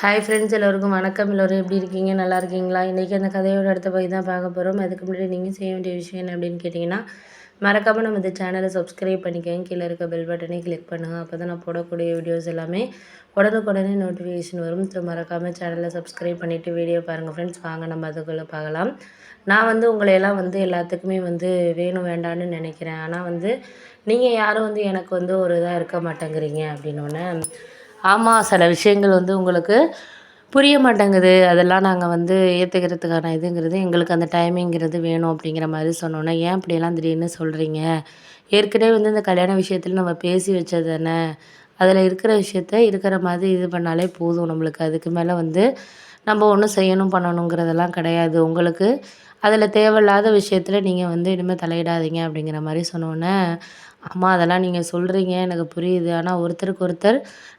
Hi friends எல்லோருக்கும் வணக்கம். எல்லோரும் எப்படி இருக்கீங்க? நல்லா இருக்கீங்களா? இன்றைக்கி அந்த கதையோட அடுத்த பகுதி தான் பார்க்க போகிறோம் அதுக்கு முன்னாடி நீங்கள் செய்ய வேண்டிய விஷயம் என்ன அப்படின்னு கேட்டிங்கன்னா மறக்காமல் நம்ம இந்த சேனலை சப்ஸ்கிரைப் பண்ணிக்கோங்க. கீழே இருக்க பெல் பட்டனை கிளிக் பண்ணுங்கள் அப்போ தான் நான் போடக்கூடிய வீடியோஸ் எல்லாமே உடனுக்குடனே நோட்டிஃபிகேஷன் வரும். ஸோ மறக்காமல் சேனலை சப்ஸ்கிரைப் பண்ணிவிட்டு வீடியோ பாருங்கள் ஃப்ரெண்ட்ஸ் வாங்க நம்ம அதுக்குள்ளே பார்க்கலாம். நான் வந்து உங்களையெல்லாம் வந்து எல்லாத்துக்குமே வந்து வேணும் வேண்டான்னு நினைக்கிறேன். ஆனால் வந்து நீங்கள் யாரும் வந்து எனக்கு வந்து ஒரு இதாக இருக்க மாட்டேங்கிறீங்க அப்படின்னோடனே ஆமாம் சில விஷயங்கள் வந்து உங்களுக்கு புரிய மாட்டேங்குது. அதெல்லாம் நாங்கள் வந்து ஏற்றுக்கிறதுக்கான இதுங்கிறது எங்களுக்கு அந்த டைமிங்கிறது வேணும் அப்படிங்கிற மாதிரி சொன்னோன்னே ஏன் இப்படியெல்லாம் திடீர்னு சொல்கிறீங்க ஏற்கனவே வந்து இந்த கல்யாண விஷயத்தில் நம்ம பேசி வச்சது தானே? அதில் இருக்கிற விஷயத்த இருக்கிற மாதிரி இது பண்ணாலே போதும். நம்மளுக்கு அதுக்கு மேலே வந்து நம்ம ஒன்றும் செய்யணும் பண்ணணுங்கிறதெல்லாம் கிடையாது. உங்களுக்கு அதில் தேவையில்லாத விஷயத்தில் நீங்கள் வந்து இனிமேல் தலையிடாதீங்க அப்படிங்கிற மாதிரி சொன்னோன்னே அம்மா அதெல்லாம் நீங்கள் சொல்கிறீங்க எனக்கு புரியுது. ஆனால் ஒருத்தருக்கு ஒருத்தர்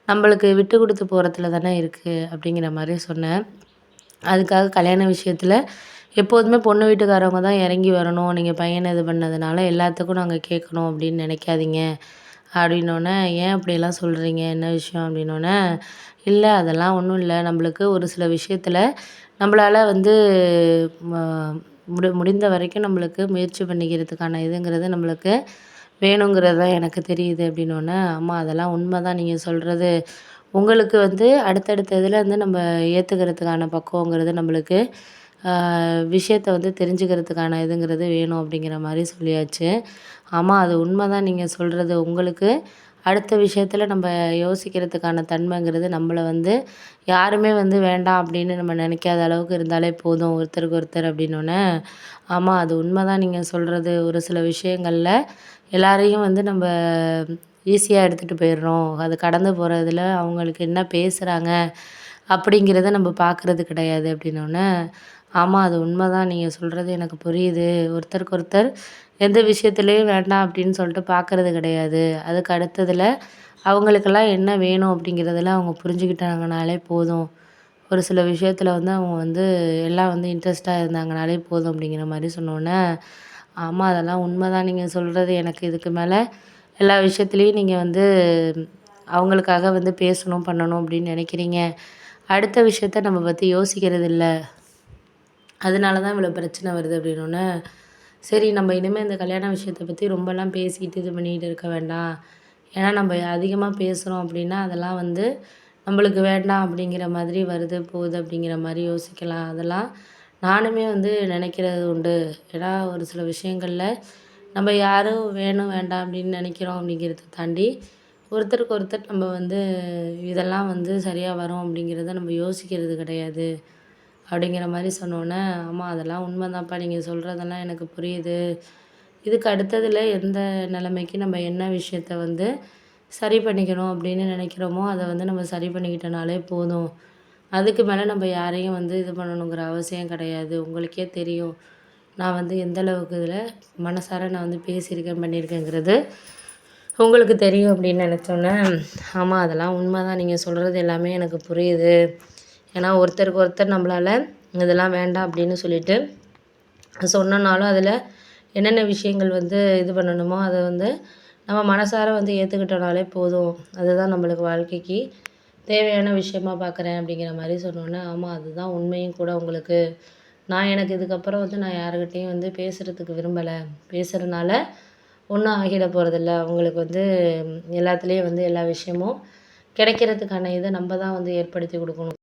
நம்மளுக்கு விட்டு கொடுத்து போகிறதுல தானே இருக்குது அப்படிங்கிற மாதிரி சொன்னேன் அதுக்காக கல்யாண விஷயத்தில் எப்போதுமே பொண்ணு வீட்டுக்காரவங்க தான் இறங்கி வரணும். நீங்கள் பையனை இது பண்ணதுனால எல்லாத்துக்கும் நாங்கள் கேட்கணும் அப்படின்னு நினைக்காதீங்க அப்படின்னோடனே ஏன் அப்படியெல்லாம் சொல்கிறீங்க என்ன விஷயம்? அப்படின்னோடனே இல்லை அதெல்லாம் ஒன்றும் இல்லை. நம்மளுக்கு ஒரு சில விஷயத்தில் நம்மளால் வந்து முடி முடிந்த வரைக்கும் நம்மளுக்கு முயற்சி பண்ணிக்கிறதுக்கான இதுங்கிறது நம்மளுக்கு வேணுங்கிறது தான் எனக்கு தெரியுது அப்படின்னோடனே அம்மா அதெல்லாம் உண்மை தான் நீங்கள் சொல்கிறது உங்களுக்கு வந்து அடுத்தடுத்த இதில் வந்து நம்ம ஏற்றுக்கிறதுக்கான பக்குவங்கிறது நம்மளுக்கு விஷயத்த வந்து தெரிஞ்சுக்கிறதுக்கான இதுங்கிறது வேணும் அப்படிங்கிற மாதிரி சொல்லியாச்சு. ஆமாம் அது உண்மை தான் நீங்கள் சொல்கிறது உங்களுக்கு அடுத்த விஷயத்தில் நம்ம யோசிக்கிறதுக்கான தன்மைங்கிறது நம்மளை வந்து யாருமே வந்து வேண்டாம் அப்படின்னு நம்ம நினைக்காத அளவுக்கு இருந்தாலே போதும் ஒருத்தருக்கு ஒருத்தர் அப்படின்னோடனே ஆமாம் அது உண்மை தான் நீங்கள் சொல்கிறது ஒரு சில விஷயங்களில் எல்லாரையும் வந்து நம்ம ஈஸியாக எடுத்துகிட்டு போயிடுறோம். அது கடந்து போகிறதுல அவங்களுக்கு என்ன பேசுகிறாங்க அப்படிங்கிறத நம்ம பார்க்குறது கிடையாது அப்படின்னோடனே ஆமாம் அது உண்மை தான் நீங்கள் சொல்கிறது எனக்கு புரியுது. ஒருத்தருக்கு ஒருத்தர் எந்த விஷயத்துலையும் வேண்டாம் அப்படின்னு சொல்லிட்டு பார்க்குறது கிடையாது. அதுக்கு அடுத்ததில் அவங்களுக்கெல்லாம் என்ன வேணும் அப்படிங்கிறதெல்லாம் அவங்க புரிஞ்சுக்கிட்டாங்கனாலே போதும். ஒரு சில விஷயத்தில் வந்து அவங்க வந்து எல்லாம் வந்து இன்ட்ரெஸ்ட்டாக இருந்தாங்கனாலே போதும் அப்படிங்கிற மாதிரி சொன்னோன்னே ஆமாம் அதெல்லாம் உண்மை தான் நீங்கள் சொல்கிறது எனக்கு இதுக்கு மேலே எல்லா விஷயத்துலையும் நீங்கள் வந்து அவங்களுக்காக வந்து பேசணும் பண்ணணும் அப்படின்னு நினைக்கிறீங்க. அடுத்த விஷயத்த நம்ம பற்றி யோசிக்கிறது இல்லை அதனால தான் இவ்வளோ பிரச்சனை வருது அப்படின்னோடனே சரி நம்ம இனிமேல் இந்த கல்யாண விஷயத்த பற்றி ரொம்பலாம் பேசிக்கிட்டு இது பண்ணிக்கிட்டு இருக்க வேண்டாம். ஏன்னா நம்ம அதிகமாக பேசுகிறோம் அப்படின்னா அதெல்லாம் வந்து நம்மளுக்கு வேண்டாம் அப்படிங்கிற மாதிரி வருது போகுது அப்படிங்கிற மாதிரி யோசிக்கலாம். அதெல்லாம் நானுமே வந்து நினைக்கிறது உண்டு. ஏன்னா ஒரு சில விஷயங்களில் நம்ம யாரும் வேணும் வேண்டாம் அப்படின்னு நினைக்கிறோம் அப்படிங்கிறத தாண்டி ஒருத்தருக்கு ஒருத்தர் நம்ம வந்து இதெல்லாம் வந்து சரியாக வரும் அப்படிங்கிறத நம்ம யோசிக்கிறது கிடையாது. அப்படிங்கிற மாதிரி சொன்னோன்னே ஆமாம் அதெல்லாம் உண்மை தான்ப்பா நீங்கள் சொல்கிறதெல்லாம் எனக்கு புரியுது. இதுக்கு அடுத்ததில் எந்த நிலைமைக்கு நம்ம என்ன விஷயத்த வந்து சரி பண்ணிக்கணும் அப்படின்னு நினைக்கிறோமோ அதை வந்து நம்ம சரி பண்ணிக்கிட்டனாலே போதும். அதுக்கு மேலே நம்ம யாரையும் வந்து இது பண்ணணுங்கிற அவசியம் கிடையாது. உங்களுக்கே தெரியும். நான் வந்து எந்தளவுக்கு இதில் மனசார நான் வந்து பேசியிருக்கேன் பண்ணியிருக்கேங்கிறது. உங்களுக்கு தெரியும் அப்படின்னு நினச்சோன்னே ஆமாம் அதெல்லாம் உண்மை தான் நீங்கள் சொல்கிறது எல்லாமே எனக்கு புரியுது. ஏன்னா ஒருத்தருக்கு ஒருத்தர் நம்மளால் இதெல்லாம் வேண்டாம் அப்படின்னு சொல்லிட்டு சொன்னனாலும் அதில் என்னென்ன விஷயங்கள் வந்து இது பண்ணணுமோ அதை வந்து நம்ம மனசார வந்து ஏற்றுக்கிட்டோனாலே போதும். அதுதான் நம்மளுக்கு வாழ்க்கைக்கு தேவையான விஷயமா பார்க்குறேன் அப்படிங்கிற மாதிரி சொன்னோன்னே ஆமாம் அதுதான் உண்மையும் கூட உங்களுக்கு. நான் எனக்கு இதுக்கப்புறம் வந்து நான் யாருக்கிட்டேயும் வந்து பேசுகிறதுக்கு விரும்பலை. பேசுகிறனால ஒன்றும் ஆகிட போகிறதில்ல அவங்களுக்கு வந்து எல்லாத்துலேயும் வந்து எல்லா விஷயமும் கிடைக்கிறதுக்கான இதை நம்ம தான் வந்து ஏற்படுத்தி கொடுக்கணும்.